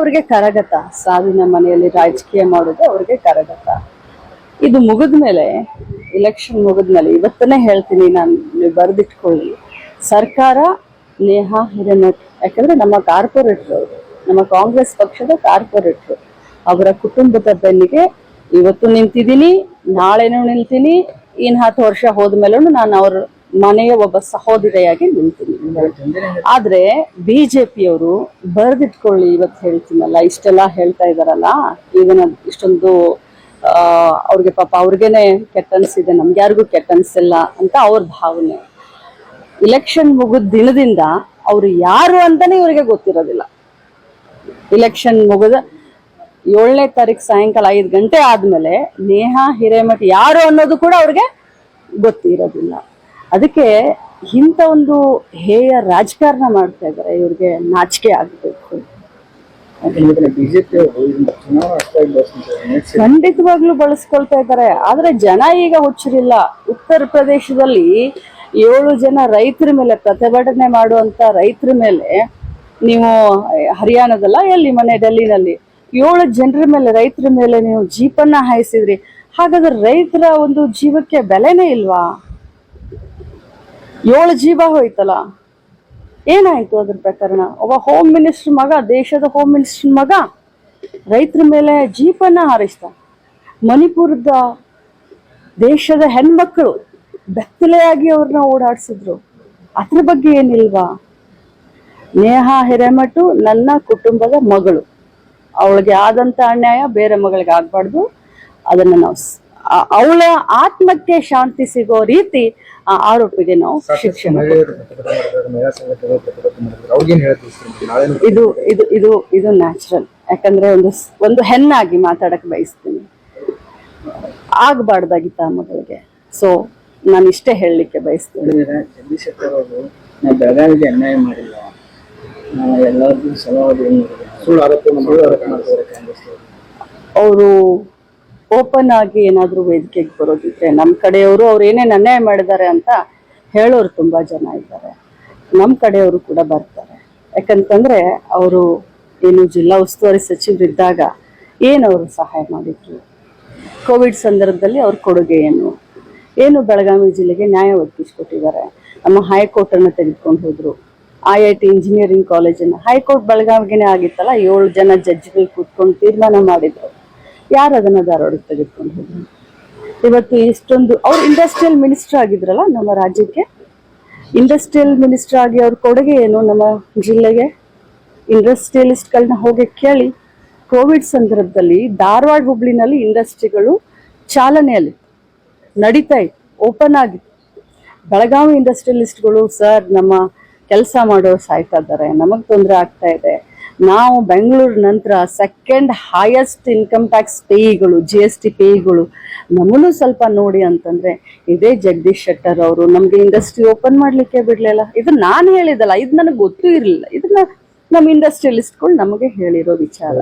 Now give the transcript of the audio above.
ಅವ್ರಿಗೆ ಕರಗತ. ಸಾವಿನ ಮನೆಯಲ್ಲಿ ರಾಜಕೀಯ ಮಾಡೋದು ಅವ್ರಿಗೆ ಕರಗತ. ಇದು ಮುಗಿದ ಮೇಲೆ ಇಲೆಕ್ಷನ್ ಮುಗಿದ್ಮೇಲೆ ಇವತ್ತನೇ ಹೇಳ್ತೀನಿ ನಾನು ಬರೆದಿಟ್ಕೊಳ್ಳಿ. ಸರ್ಕಾರ ನೇಹಾ ಹಿರೇಮಠ್ ಯಾಕಂದ್ರೆ ನಮ್ಮ ಕಾರ್ಪೊರೇಟ್ರು ನಮ್ಮ ಕಾಂಗ್ರೆಸ್ ಪಕ್ಷದ ಕಾರ್ಪೊರೇಟ್ರು ಅವರ ಕುಟುಂಬದ ಬೆನ್ನಿಗೆ ಇವತ್ತು ನಿಂತಿದ್ದೀನಿ, ನಾಳೆನೂ ನಿಲ್ತೀನಿ ಇನ್ನು ಹತ್ತು ವರ್ಷ ಹೋದ್ಮೇಲೂ ನಾನು ಅವ್ರ ಮನೆಯ ಒಬ್ಬ ಸಹೋದರಿಯಾಗಿ ನಿಲ್ತೀನಿ ಆದ್ರೆ ಬಿಜೆಪಿಯವರು ಬರೆದಿಟ್ಕೊಳ್ಳಿ ಇವತ್ತು ಹೇಳ್ತೀನಲ್ಲ, ಇಷ್ಟೆಲ್ಲ ಹೇಳ್ತಾ ಇದಾರಲ್ಲ ಈಗಿನ ಇಷ್ಟೊಂದು ಅವ್ರಿಗೆ ಪಾಪ ಅವ್ರಿಗೇನೆ ಕೆಟ್ಟ ಅನ್ಸಿದೆ, ನಮ್ಗೆ ಯಾರಿಗೂ ಕೆಟ್ಟ ಅನ್ಸಿಲ್ಲ ಅಂತ ಅವ್ರ ಭಾವನೆ. ಇಲೆಕ್ಷನ್ ಮುಗಿದ ದಿನದಿಂದ ಅವ್ರು ಯಾರು ಅಂತಾನೆ ಇವರಿಗೆ ಗೊತ್ತಿರೋದಿಲ್ಲ. ಇಲೆಕ್ಷನ್ ಮುಗಿದ ಏಳನೇ ತಾರೀಕು ಸಾಯಂಕಾಲ ಐದು ಗಂಟೆ ಆದ್ಮೇಲೆ ನೇಹಾ, ಹಿರೇಮಠ್ ಯಾರು ಅನ್ನೋದು ಕೂಡ ಅವ್ರಿಗೆ ಗೊತ್ತಿರೋದಿಲ್ಲ. ಅದಕ್ಕೆ ಇಂಥ ಒಂದು ಹೇಯ ರಾಜಕಾರಣ ಮಾಡ್ತಾ ಇದ್ದಾರೆ ಇವ್ರಿಗೆ ನಾಚಿಕೆ ಆಗಬೇಕು. ಖಂಡಿತವಾಗ್ಲೂ ಬಳಸ್ಕೊಳ್ತಾ ಇದ್ದಾರೆ. ಆದ್ರೆ ಜನ ಈಗ ಹುಚ್ಚರಿಲ್ಲ. ಉತ್ತರ ಪ್ರದೇಶದಲ್ಲಿ ಏಳು ಜನ ರೈತರ ಮೇಲೆ ಪ್ರತಿಭಟನೆ ಮಾಡುವಂತ ರೈತರ ಮೇಲೆ ನೀವು ಹರಿಯಾಣದಲ್ಲ ಎಲ್ಲಿ ಮನೆ ಡೆಲ್ಲಿನಲ್ಲಿ ಏಳು ಜನರ ಮೇಲೆ ರೈತರ ಮೇಲೆ ನೀವು ಜೀಪನ್ನ ಹಾಯಿಸಿದ್ರಿ. ಹಾಗಾದ್ರೆ ರೈತರ ಒಂದು ಜೀವಕ್ಕೆ ಬೆಲೆನೇ ಇಲ್ವಾ? ಏಳು ಜೀವ ಹೋಯ್ತಲ್ಲ? ಏನಾಯ್ತು ಅದ್ರ ಪ್ರಕರಣ? ಒಬ್ಬ ಹೋಮ್ ಮಿನಿಸ್ಟರ್ ಮಗ, ದೇಶದ ಹೋಮ್ ಮಿನಿಸ್ಟರ್ ಮಗ, ರೈತರ ಮೇಲೆ ಜೀಪನ್ನ ಹಾರಿಸ್ತ ಮಣಿಪುರದ ದೇಶದ ಹೆಣ್ಮಕ್ಳು ಬೆತ್ತಲೆಯಾಗಿ ಅವ್ರನ್ನ ಓಡಾಡಿಸಿದ್ರು. ಅದ್ರ ಬಗ್ಗೆ ಏನಿಲ್ವಾ? ನೇಹಾ ಹಿರೇಮಠು ನನ್ನ ಕುಟುಂಬದ ಮಗಳು. ಅವಳಿಗೆ ಆದಂತ ಅನ್ಯಾಯ, ಬೇರೆ ಮಗಳಿಗೆ ಆಗ್ಬಾರ್ದು. ಅದನ್ನ ನಾವು ಅವಳ ಆತ್ಮಕ್ಕೆ ಶಾಂತಿ ಸಿಗೋ ರೀತಿ ಆ ಆರೋಪಿಗೆ ನಾವು ಶಿಕ್ಷೆ ಮಾಡ್ಬೇಕು. ಮಹಿಳೆಯರು ಪ್ರತಿಭಟನೆ ಮಾಡಿದ್ದಾರೆ ಮಹಿಳಾ ಸಂಘಟನೆಗಳು ಪ್ರತಿಭಟನೆ ಮಾಡಿದ್ದಾರೆ. ಅವ್ರಿಗೇನ್ ಹೇಳ್ತೀವಿ ನಾಳೆ ಇದು ಇದು ಇದು ಇದು ನ್ಯಾಚುರಲ್ ಯಾಕಂದ್ರೆ ಒಂದು ಒಂದು ಹೆಣ್ಣಾಗಿ ಮಾತಾಡಕ್ ಬಯಸ್ತೀನಿ. ಆಗ್ಬಾರ್ದಾಗಿತ್ತ ಆ ಮಗಳಿಗೆ ಸೊ ನಾನು ಇಷ್ಟೇ ಹೇಳಲಿಕ್ಕೆ ಬಯಸ್ತೀನಿ. ಬೆಳಗಾವಿಗೆ ಅನ್ಯಾಯ ಮಾಡಿಲ್ಲ. ಎಲ್ಲರಿಗೂ ಅವರು ಅವರು ಓಪನ್ ಆಗಿ ಏನಾದರೂ ವೇದಿಕೆಗೆ ಬರೋದಿದ್ರೆ ನಮ್ಮ ಕಡೆಯವರು ಅವ್ರು ಏನೇನು ಅನ್ಯಾಯ ಮಾಡಿದ್ದಾರೆ ಅಂತ ಹೇಳೋರು ತುಂಬ ಜನ ಇದ್ದಾರೆ. ನಮ್ಮ ಕಡೆಯವರು ಕೂಡ ಬರ್ತಾರೆ. ಯಾಕಂತಂದರೆ ಅವರು ಏನು ಜಿಲ್ಲಾ ಉಸ್ತುವಾರಿ ಸಚಿವರಿದ್ದಾಗ ಏನು ಅವರು ಸಹಾಯ ಮಾಡಿದ್ರು? ಕೋವಿಡ್ ಸಂದರ್ಭದಲ್ಲಿ ಅವ್ರ ಕೊಡುಗೆ ಏನು? ಏನು ಬೆಳಗಾವಿ ಜಿಲ್ಲೆಗೆ ನ್ಯಾಯ ಒದಗಿಸ್ಕೊಟ್ಟಿದ್ದಾರೆ? ನಮ್ಮ ಹೈಕೋರ್ಟನ್ನು ತೆಗೆದುಕೊಂಡು ಹೋದರು. ಐ ಐ ಟಿ ಇಂಜಿನಿಯರಿಂಗ್ ಕಾಲೇಜನ್ನು. ಹೈಕೋರ್ಟ್ ಬೆಳಗಾವಿಗೆನೇ ಆಗಿತ್ತಲ್ಲ, ಏಳು ಜನ ಜಡ್ಜ್ಗಳು ಕೂತ್ಕೊಂಡು ತೀರ್ಮಾನ ಮಾಡಿದ್ರು. ಯಾರು ಅದನ್ನ ಧಾರವಾಡಕ್ಕೆ ತೆಗೆದುಕೊಂಡು ಹೋದ್ರು? ಇವತ್ತು ಇಷ್ಟೊಂದು, ಅವ್ರು ಇಂಡಸ್ಟ್ರಿಯಲ್ ಮಿನಿಸ್ಟರ್ ಆಗಿದ್ರಲ್ಲ ನಮ್ಮ ರಾಜ್ಯಕ್ಕೆ? ಇಂಡಸ್ಟ್ರಿಯಲ್ ಮಿನಿಸ್ಟರ್ ಆಗಿ ಅವ್ರ ಕೊಡುಗೆ ಏನು ನಮ್ಮ ಜಿಲ್ಲೆಗೆ? ಇಂಡಸ್ಟ್ರಿಯಲಿಸ್ಟ್ಗಳನ್ನ ಹೋಗಿ ಕೇಳಿ, ಕೋವಿಡ್ ಸಂದರ್ಭದಲ್ಲಿ ಧಾರವಾಡ ಹುಬ್ಳಿನಲ್ಲಿ ಇಂಡಸ್ಟ್ರಿಗಳು ಚಾಲನೆಯಲ್ಲಿ, ನಡೀತಾ ಇತ್ತು, ಓಪನ್ ಆಗಿತ್ತು. ಬೆಳಗಾವಿ ಇಂಡಸ್ಟ್ರಿಯಲಿಸ್ಟ್ಗಳು ಸರ್, ನಮ್ಮ ಕೆಲಸ ಮಾಡೋರು ಸಾಯ್ತಾ ಇದ್ದಾರೆ, ನಮಗೆ ತೊಂದರೆ ಆಗ್ತಾ ಇದೆ ನಾವು ಬೆಂಗಳೂರು ನಂತರ ಸೆಕೆಂಡ್ ಹೈಯೆಸ್ಟ್ ಇನ್ಕಮ್ ಟ್ಯಾಕ್ಸ್ ಪೇಯಿಗಳು ಜಿ ಎಸ್ ಟಿ ಪೇಯಿಗಳು ನಮ್ಮನ್ನು ಸ್ವಲ್ಪ ನೋಡಿ ಅಂತಂದ್ರೆ ಇದೇ ಜಗದೀಶ್ ಶೆಟ್ಟರ್ ಅವರು ನಮಗೆ ಇಂಡಸ್ಟ್ರಿ ಓಪನ್ ಮಾಡಲಿಕ್ಕೆ ಬಿಡ್ಲಿಲ್ಲ. ಇದು ನಾನು ಹೇಳಿದಲ್ಲ ಇದು ನನಗೆ ಗೊತ್ತೂ ಇರಲಿಲ್ಲ. ಇದನ್ನ ನಮ್ಮ ಇಂಡಸ್ಟ್ರಿಯಲಿಸ್ಟ್ಗಳು ನಮಗೆ ಹೇಳಿರೋ ವಿಚಾರ.